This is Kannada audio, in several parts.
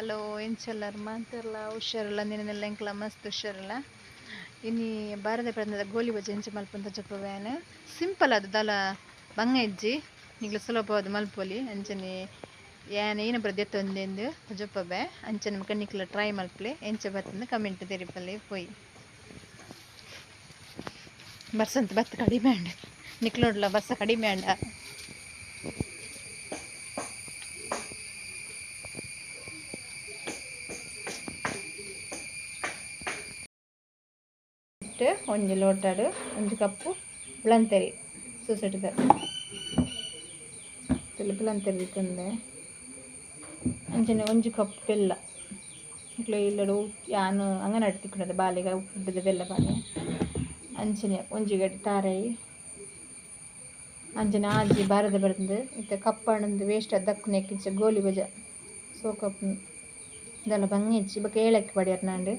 ಹಲೋ ಎಂಚೆಲ್ಲರ್ ಮಾತೆಲ್ಲ ಹುಷಾರಲ್ಲ ನಿನ್ನೆಲ್ಲ ಎಂಕ್ಲ ಮಸ್ತ್ ಹುಷಾರಲ್ಲ? ಇನ್ನಿ ಭಾರತ ಪ್ರಧಾನದ ಗೋಲಿ ಬಜ್ಜಿ ಎಂಚ ಮಲ್ಪಂತ ಜಪ್ಪವೇನು ಸಿಂಪಲ್ ಅದು, ದಲ ಬಂಗ ಇಜ್ಜಿ ಈಗಲೂ ಸುಲಭವಾದ ಮಲ್ಪೊಲಿ ಅಂಚನೆ ಏನ್, ಏನ ಪ್ರದೆತ್ತ ಒಂದೆಂದು ಜೊಪ್ಪಬೆ ಅಂಚನೆ ಕಣ್ಣಿಕ್ಲ ಟ್ರೈ ಮಲ್ಪಲೆ. ಎಂಚ ಬರ್ತಂದು ಕಮೆಂಟ್ ತೆರಿಪಲ್ಲಿ ಪೋಯಿ ಬರ್ಸಂತ ಬತ್ತ ಕಡಿಮೆ ಅಂಡ ನಿಕ್ಲೋಡ್ಲ ಬಸ್ಸ ಕಡಿಮೆ ಅಂಡ ಇಟ್ಟು ಒಂಜಿ ಲೋಟಡು ಒಂಜಿ ಕಪ್ಪು ಬಿಳಂತರಿ ಸೂಸೆಟ್ದ. ತುಳು ಬುಳಂತೆರಿ ತಂದೆ. ಅಂಚನೆ ಒಂಜಿ ಕಪ್ ಬೆಲ್ಲ. ಇಟ್ಲ ಇಲ್ಲಡು ಯಾನು ಅಂಗನಡಿ ತಿಕ್ಕುಂಡದ ಬಾಲೆಗ ಉಪ್ಪುಡ್ಡದ ಬೆಲ್ಲ ಬಾಲೆ. ಅಂಚನೆ ಒಂಜಿ ಗಡ್ಡೆ ತಾರಾಯಿ ಅಂಚನೆ ಆಜಿ ಬಾರದ ಬರ್ದು ಇತ್ತೆ ಕಪ್ಪಣಂದು ವೇಸ್ಟ್ ದಕ್ಕು ನೆಕ್ಕಿಂಚ ಗೋಲಿ ಬಜ. ಸೋಕಪ್ಪು ಇದೆಲ್ಲ ಬಂಗಿ ಇಚ್ಚಿ ಬೊಕ ಏಲಕ್ಕಿ ಪಡಿಯರ್ ನಾಂಡು.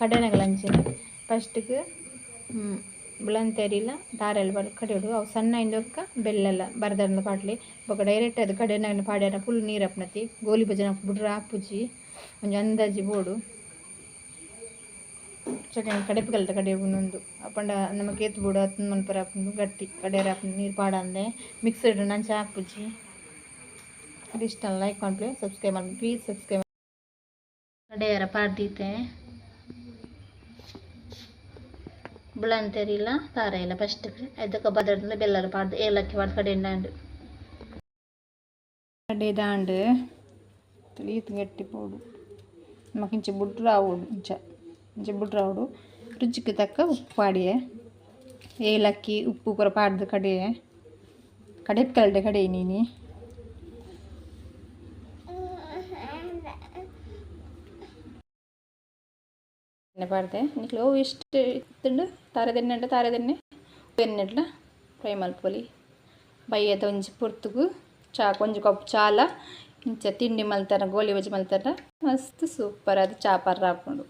ಕಡೆನಗಳ ಅಂಚನೆ ಫಸ್ಟ್ಗೆ ಬುಳಂತೆರಿಲ ದಾರೆಲ್ಲ ಬರ್ ಕಡಿಯೋಡು ಅವು ಸಣ್ಣ ಹಿಂದಕ್ಕ ಬೆಲ್ಲೆಲ್ಲ, ಬರ್ದರ್ನ ಪಾಡ್ಲಿ. ಬೊಕ ಡೈರೆಕ್ಟ್ ಅದು ಕಡೆನ ಪಾಡ್ಯಾರ ಫುಲ್ ನೀರು ಅಪ್ನತಿ ಗೋಲಿ ಭಜನ ಬಿಡ್ರ ಆಪುಜಿ ಒಂದು ಅಂದಾಜಿ ಬೋಡು. ಚಟನಿ ಕಡೆಪುಗಲ್ದ ಕಡೆ ಒಂದೊಂದು ಅಪ್ಪಂಡ ನಮಕ್ ಏತ್ ಬೋಡು ಹತ್ತು ಮನ್ಪರ ಗಟ್ಟಿ ಕಡೆಯರ ನೀರು ಪಾಡಂದೆ. ನಾನು ನಂಚ ಹಾಕ್ಪುಜಿ ಇಷ್ಟ ಲೈಕ್ ಮಾಡ್ಲಿ ಸಬ್ಸ್ಕ್ರೈಬ್ ಮಾಡಿ ಪ್ಲೀಸ್ ಸಬ್ಸ್ಕ್ರೈಬ್ ಕಡೆಯರ ಪಾಡ್ದೀತೆ ಬುಳಂತೆರಿಲ ತಾರ ಇಲ್ಲ ಫಸ್ಟ್ಗೆ ಅದಕ್ಕೆ ಬದಡ್ಲ ಬೆಲ್ಲರ ಪಾಡ್ದು ಏಲಕ್ಕಿ ಪಾಡ್ದು ಕಡೆ ಉಂಡು ಕಡೆ ದಾಂಡು ತಿಳಿಯುತ್ತು ಗಟ್ಟಿ ಪೋಡು ನಮಕ್ ಇಂಚ ಬುಡ್ರ ಆವೋಡು ಇಂಚ ಇಂಚ ಬುಡ್ರ ಆವೋಡು ರುಚಿಗೆ ತಕ್ಕ ಉಪ್ಪು ಪಾಡಿಯೆ. ಏಲಕ್ಕಿ, ಉಪ್ಪು ಪೂರ ಪಾಡ್ದು ಕಡೆ ಕಡೆ ಕಲ್ಡೆ ಕಡೆ ನೀನಿ. ಪಾಡ್ದೆ ನಿಕ್ಲು ಅವು ಇಷ್ಟು ಇತ್ತುಂಡು ತಾರದೆಣ್ಣೆ ಉಂಡು ತಾರದೆಣ್ಣೆ ಎಣ್ಣೆಡ್ಲ ಫ್ರೈ ಮಲ್ಪೊಲಿ ಬೈಯದ ಒಂಜಿ ಪೊರ್ತುಗು ಚಾ ಒಂಜಿ ಕಪ್ ಚಾಲ ಇಂಚ ತಿಂಡಿ ಮಲ್ತಾರ ಗೋಳಿ ಬಜ್ಜಿ ಮಲ್ತಾರ ಮಸ್ತ್ ಸೂಪರ್ ಅದು ಚಾ ಪರ್ರ ಹಾಕೊಂಡು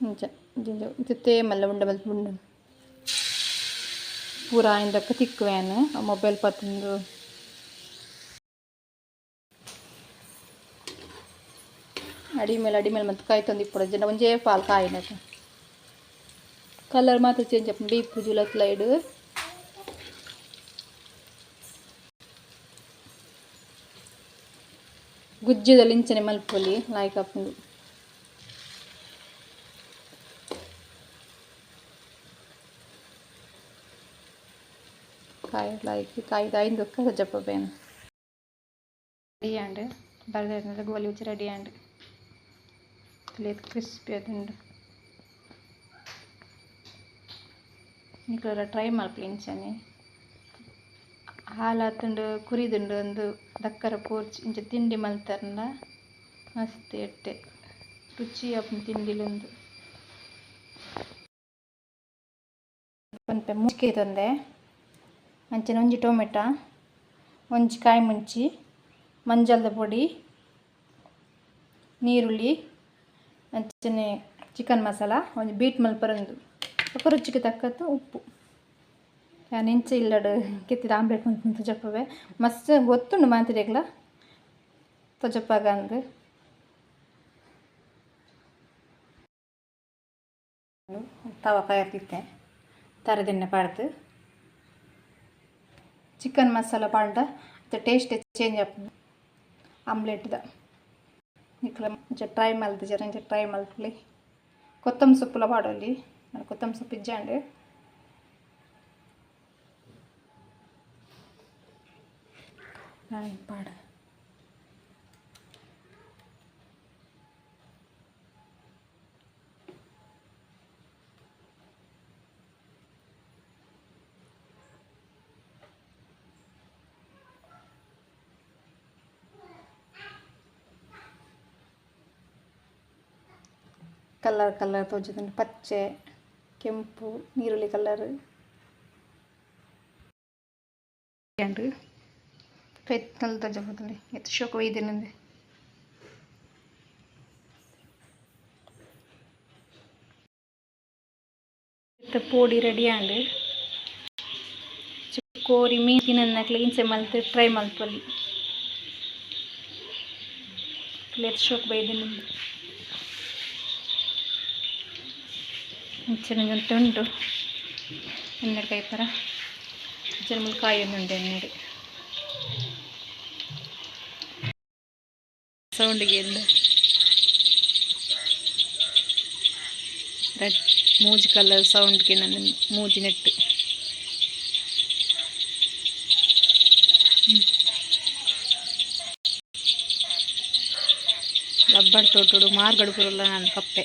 ಇಂಚ ಇದು ತೇಮಲ್ಲ ಉಂಡ ಮಲ್ತ ಉಂಡ ಪೂರ ಇಂದಕ್ಕ ತಿಕ್ಕುವೇನು ಮೊಬೈಲ್ ಪತ್ತೊಂದು ಅಡಿ ಮೇಲೆ ಅಡಿ ಮೇಲೆ ಮತ್ತೆ ಕಾಯಿ ತಂದು ಇಪ್ಪಡ ಜನ ಒಂಜೇ ಪಾಲು ಕಾಯಿನಕ ಕಲರ್ ಮಾತ್ರ ಚೇಂಜ್ ಆಪುಂಡು ಡೀಪ್ ಜುಲತ್ ಲೈಡ್ ಗುಜ್ಜದಲ್ಲಿ ಇಂಚನೆ ಮಲ್ಪೊಲಿ ಲಾಯ್ಕ್ ಆಪುಂಡು ಕಾಯಿ ಲಾಯ್ಕ್ ಕಾಯಿ ದಾಯಿಂದ ಒಕ್ಕ ಜಪ್ಪ ಬೇನು ರೆಡಿ ಆಂಡ್ ಬರ್ದ ಗೋಲಿ ಉಚ್ಚಿ ರೆಡಿ ಆಂಡ್ లేదు ಕ್ರಿಸ್ಪಿ ಅದುಂಡು ನಿಕ್ಲೆರ ಟ್ರೈ ಇಂಚನೆ ಹಾಲು ಆತುಂಡು ಕುರಿದುಂಡು ಒಂದು ದಕ್ಕರ ಪೋರ್ಚಿ ಇಂಚ ತಿಂಡಿ ಮಲ್ತಾರಲ್ಲ ಮಸ್ತ್ ಎಟ್ಟೆ ರುಚಿ ಅಪ್ಪನ ತಿಂಡಿಲೊಂದು ಒಂದು ಮುಚ್ಕೆ ತಂದೆ ಒಂಜಿ ಟೊಮೆಟೊ ಒಂಜಿ ಕಾಯಿ ಮುಂಚಿ ಮಂಜಲ್ದ ಪೊಡಿ ನೀರುಳ್ಳಿ ಅಂಚನೆ ಚಿಕನ್ ಮಸಾಲ ಒಂದು ಬೀಟ್ ಮಲ್ಪರಂದು ಸ್ವಲ್ಪ ರುಚಿಗೆ ತಕ್ಕದ್ದು ಉಪ್ಪು. ಯಾನ್ ಇಂಚೆ ಇಲ್ಲಡು, ಕೆತ್ತಿದ ಆಮ್ಲೆಟ್ ಅಂತ ತುಜಪ್ಪವೆ ಮಸ್ತ್ ಗೊತ್ತುಂಡು ಮಾತಿರೇಗ್ಲ ತಜಪ್ಪಾಗ ಅಂದ್ರೆ ತವ ಕಾಯತ್ತಿತ್ತೆ ತರದೆಣ್ಣೆ ಪಾಡ್ದು. ಚಿಕನ್ ಮಸಾಲ ಪಾಂಡ. ಟೇಸ್ಟ್ ಚೇಂಜ್ ಆಪುಂಡು ಆಮ್ಲೆಟ್ದ ಇಕ್ಲ ಟ್ರೈ ಮಲ್ತು ಜರ ಟ್ರೈ ಮಲ್ಪಲಿ ಕೊತ್ತಂಬರಿ ಸೊಪ್ಪುಲ ಪಾಡೋಲಿ ಕೊತ್ತಂಬರಿ ಸೊಪ್ಪು ಇಜ್ಜಾಂಡು ಪಾಡ ಕಲರ್ ಕಲರ್ ತೋಜುದುಂಡು ಪಚ್ಚೆ ಕೆಂಪು ನೀರುಳ್ಳಿ ಕಲರ್. ಅಂಡು ಪೆತ್ತಲ್ ತೋಜಪುದಲ್ಲಿ ಎತ್ತು ಶೋಕ ಒಯ್ದಿನಂದೆ ಪೋಡಿ ರೆಡಿ ಆಂಡು ಕೋರಿ ಮೀನಿನ ಕ್ಲೀನ್ಸೆ ಮಲ್ತು ಟ್ರೈ ಮಲ್ಪಲ್ಲಿ ಪ್ಲೇಟ್ ಶೋಕ್ ಬೈದು ನಿಮ್ದು ಚೆನ್ನಾಗಿ ಕೈ ಹನ್ನೆರಡು ಕಾಯಿ ಪರ ಜನ್ಮಲ್ ಕಾಯಿ ಉಂಟು ಹನ್ನೆರಡು ಸೌಂಡಿಗೆ ರೆಡ್ ಮೂಜಿ ಕಲರ್ ಸೌಂಡ್ಗೆ ನನ್ನ ಮೂಜಿ ನೆಟ್ಟು. ರಬ್ಬರ್ ತೋಟುಡು ಮಾರ್ಗಡು ಪುರಲ್ಲ ನಾನು ಕಪ್ಪೆ.